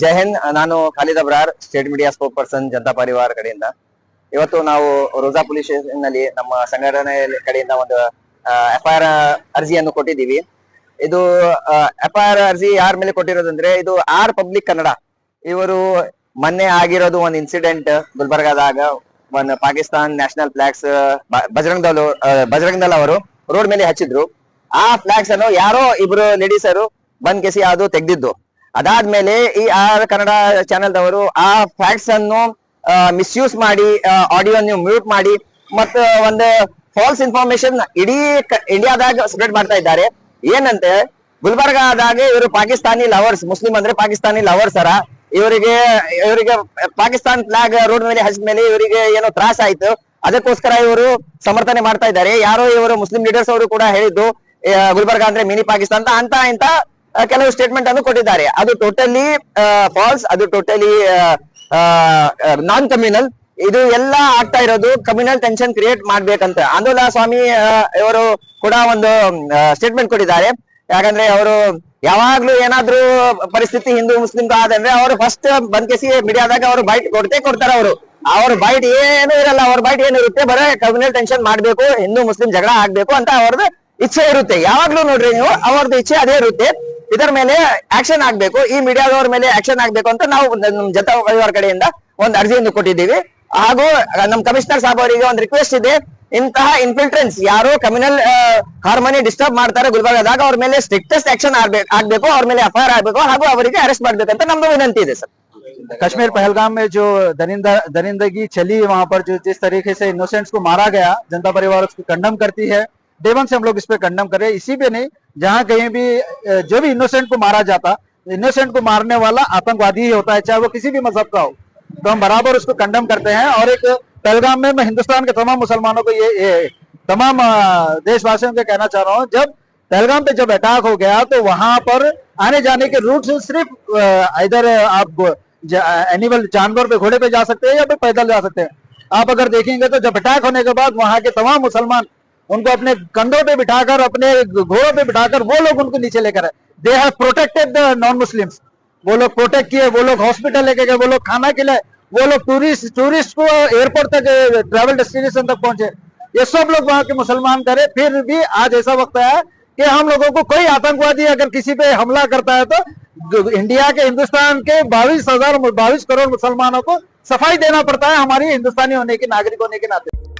ಜೈ ಹಿಂದ್. ನಾನು Khalid Abrar, state media spokesperson Janata Parivar ಕಡೆಯಿಂದ. ಇವತ್ತು ನಾವು ರೋಜಾ ಪೊಲೀಸ್ ಸ್ಟೇಷನ್ನಲ್ಲಿ ನಮ್ಮ ಸಂಘಟನೆ ಕಡೆಯಿಂದ ಒಂದು ಎಫ್ ಐ ಆರ್ ಅರ್ಜಿಯನ್ನು ಕೊಟ್ಟಿದ್ದೀವಿ. ಇದು ಎಫ್ ಐ ಆರ್ ಅರ್ಜಿ ಯಾರ ಮೇಲೆ ಕೊಟ್ಟಿರೋದಂದ್ರೆ, ಇದು ಆರ್ ಪಬ್ಲಿಕ್ ಕನ್ನಡ. ಇವರು ಮೊನ್ನೆ ಆಗಿರೋದು ಒಂದು ಇನ್ಸಿಡೆಂಟ್ ಗುಲ್ಬರ್ಗಾದಾಗ. ಒಂದು ಪಾಕಿಸ್ತಾನ್ ನ್ಯಾಷನಲ್ ಫ್ಲಾಗ್ಸ್ ಬಜರಂಗ್ ದಲ್ ಬಜರಂಗ್ ದಲ್ ಅವರು ರೋಡ್ ಮೇಲೆ ಹಚ್ಚಿದ್ರು. ಆ ಫ್ಲಾಗ್ಸ್ ಅನ್ನು ಯಾರೋ ಇಬ್ರು ಲೇಡೀಸರು ಬಂದ್ ಕೆಸಿ ಅದು ತೆಗ್ದಿದ್ದು. ಅದಾದ್ಮೇಲೆ ಈ ಆರ್ ಕನ್ನಡ ಚಾನೆಲ್ ದವರು ಆ ಫ್ಯಾಕ್ಟ್ಸ್ ಅನ್ನು ಮಿಸ್ಯೂಸ್ ಮಾಡಿ ಆಡಿಯೋ ಮ್ಯೂಟ್ ಮಾಡಿ, ಮತ್ತೆ ಒಂದು ಫಾಲ್ಸ್ ಇನ್ಫಾರ್ಮೇಶನ್ ಇಡೀ ಇಂಡಿಯಾದಾಗ ಸ್ಪ್ರೆಡ್ ಮಾಡ್ತಾ ಇದ್ದಾರೆ. ಏನಂತೆ? ಗುಲ್ಬರ್ಗಾದಾಗ ಇವರು ಪಾಕಿಸ್ತಾನಿ ಲವರ್ಸ್ ಮುಸ್ಲಿಂ ಅಂದ್ರೆ ಪಾಕಿಸ್ತಾನಿ ಲವರ್ಸ್ ಅರ. ಇವರಿಗೆ ಇವರಿಗೆ ಪಾಕಿಸ್ತಾನ್ ಫ್ಲಾಗ್ ರೋಡ್ ಮೇಲೆ ಹಚ್ಚಿದ ಮೇಲೆ ಇವರಿಗೆ ಏನೋ ತ್ರಾಸ ಆಯ್ತು. ಅದಕ್ಕೋಸ್ಕರ ಇವರು ಸಮರ್ಥನೆ ಮಾಡ್ತಾ ಇದ್ದಾರೆ. ಯಾರೋ ಇವರು ಮುಸ್ಲಿಂ ಲೀಡರ್ಸ್ ಅವರು ಕೂಡ ಹೇಳಿದ್ದು ಗುಲ್ಬರ್ಗ ಗುಲ್ಬರ್ಗಾ ಅಂದ್ರೆ ಮಿನಿ ಪಾಕಿಸ್ತಾನ ಅಂತ ಇಂತ ಕೆಲವು ಸ್ಟೇಟ್ಮೆಂಟ್ ಅನ್ನು ಕೊಟ್ಟಿದ್ದಾರೆ. ಅದು ಟೋಟಲಿ ಫಾಲ್ಸ್ ಅದು ಟೋಟಲಿ ನಾನ್ ಕಮ್ಯುನಲ್ ಇದು ಎಲ್ಲ ಆಗ್ತಾ ಇರೋದು ಕಮ್ಯುನಲ್ ಟೆನ್ಷನ್ ಕ್ರಿಯೇಟ್ ಮಾಡ್ಬೇಕಂತ. ಆಂದೋಲ ಸ್ವಾಮಿ ಇವರು ಕೂಡ ಒಂದು ಸ್ಟೇಟ್ಮೆಂಟ್ ಕೊಟ್ಟಿದ್ದಾರೆ. ಯಾಕಂದ್ರೆ ಅವರು ಯಾವಾಗ್ಲೂ ಏನಾದ್ರೂ ಪರಿಸ್ಥಿತಿ ಹಿಂದೂ ಮುಸ್ಲಿಂ ಆದಂದ್ರೆ ಅವರು ಫಸ್ಟ್ ಬಂದ್ಕೆಸಿ ಮೀಡಿಯಾದಾಗ ಅವರು ಬೈಟ್ ಕೊಡ್ತೇ ಕೊಡ್ತಾರೆ ಅವರು. ಅವ್ರ ಬೈಟ್ ಏನು ಇರಲ್ಲ. ಅವ್ರ ಬೈಟ್ ಏನು ಇರುತ್ತೆ? ಬರೋ ಕಮ್ಯುನಲ್ ಟೆನ್ಷನ್ ಮಾಡ್ಬೇಕು, ಹಿಂದೂ ಮುಸ್ಲಿಂ ಜಗಳ ಆಗ್ಬೇಕು ಅಂತ ಅವ್ರದ್ದು ಇಚ್ಛೆ ಇರುತ್ತೆ. ಯಾವಾಗ್ಲೂ ನೋಡ್ರಿ ನೀವು, ಅವ್ರದ್ದು ಇಚ್ಛೆ ಅದೇ ಇರುತ್ತೆ. ಇದರ ಮೇಲೆ ಆಕ್ಷನ್ ಆಗ್ಬೇಕು ಈ ಮೀಡಿಯಾದವ್ರ ಮೇಲೆ ಆಕ್ಷನ್ ಆಗ್ಬೇಕು ಅಂತ ನಾವು ನಮ್ಮ ಜನತಾ ಪರಿವಾರ ಕಡೆಯಿಂದ ಒಂದು ಅರ್ಜಿಯನ್ನು ಕೊಟ್ಟಿದ್ದೀವಿ ಹಾಗೂ ನಮ್ಮ ಕಮಿಷನರ್ ಸಾಹೇಬ್ ಅವರಿಗೆ ಒಂದು ರಿಕ್ವೆಸ್ಟ್ ಇದೆ ಇಂತಹ ಇನ್ಫಿಲ್ಟ್ರೆನ್ಸ್ ಯಾರು ಕಮ್ಯುನಲ್ ಹಾರ್ಮೋನಿ ಡಿಸ್ಟರ್ಬ್ ಮಾಡ್ತಾರೆ ಗುಲ್ಬರ್ಗಾದಾಗ ಅವ್ರ ಮೇಲೆ ಸ್ಟ್ರಿಕ್ಟೆಸ್ಟ್ ಆಕ್ಷನ್ ಆಗ್ಬೇಕು ಆಗ್ಬೇಕು ಅವ್ರ ಮೇಲೆ ಎಫ್ ಆಗ್ಬೇಕು ಹಾಗೂ ಅವರಿಗೆ ಅರೆಸ್ಟ್ ಮಾಡ್ಬೇಕಂತ ನಮ್ದು ವಿನಂತಿ ಇದೆ ಸರ್ कश्मीर पहलगाम में जो दरिंदा दरिंदगी चली वहां पर जो जिस तरीके से इनोसेंट्स को मारा गया जनता परिवार उसको कंडम करती है डेवन से हम लोग इस पे कंडम कर इसी पे नहीं जहाँ कहीं भी जो भी इनोसेंट को मारा जाता इनोसेंट को मारने वाला आतंकवादी ही होता है चाहे वो किसी भी मज़हब का हो। तो हम बराबर उसको कंडम करते हैं और एक पहलगाम में मैं हिंदुस्तान के तमाम मुसलमानों को ये, ये तमाम देशवासियों को कहना चाह रहा हूँ जब पहलगाम पे जब अटैक हो गया तो वहाँ पर आने जाने के रूट सिर्फ़ इधर आप एनिमल जानवर पे घोड़े पे जा सकते हैं या फिर पैदल जा सकते हैं। आप अगर देखेंगे तो जब अटैक होने के बाद वहाँ के तमाम मुसलमान उनको अपने कंधों पे बिठाकर, अपने घोड़ों पे बिठाकर वो लोग उनको नीचे लेकर आए। They have protected the non Muslims वो लोग प्रोटेक्ट किए, वो लोग हॉस्पिटल लेके गए, वो लोग खाना खिलाए, वो लोग टूरिस्ट टूरिस्ट को एयरपोर्ट तक ट्रेवल डेस्टिनेशन तक पहुँचे। ये सब लोग वहाँ के मुसलमान करे, फिर भी आज ऐसा वक्त आया कि हम लोगों को कोई आतंकवादी अगर किसी पे हमला करता है तो इंडिया के, हिंदुस्तान के बाईस हज़ार, बाईस करोड़ मुसलमानों को सफ़ाई देना पड़ता है हमारी हिंदुस्तानी होने के, नागरिक होने के नाते।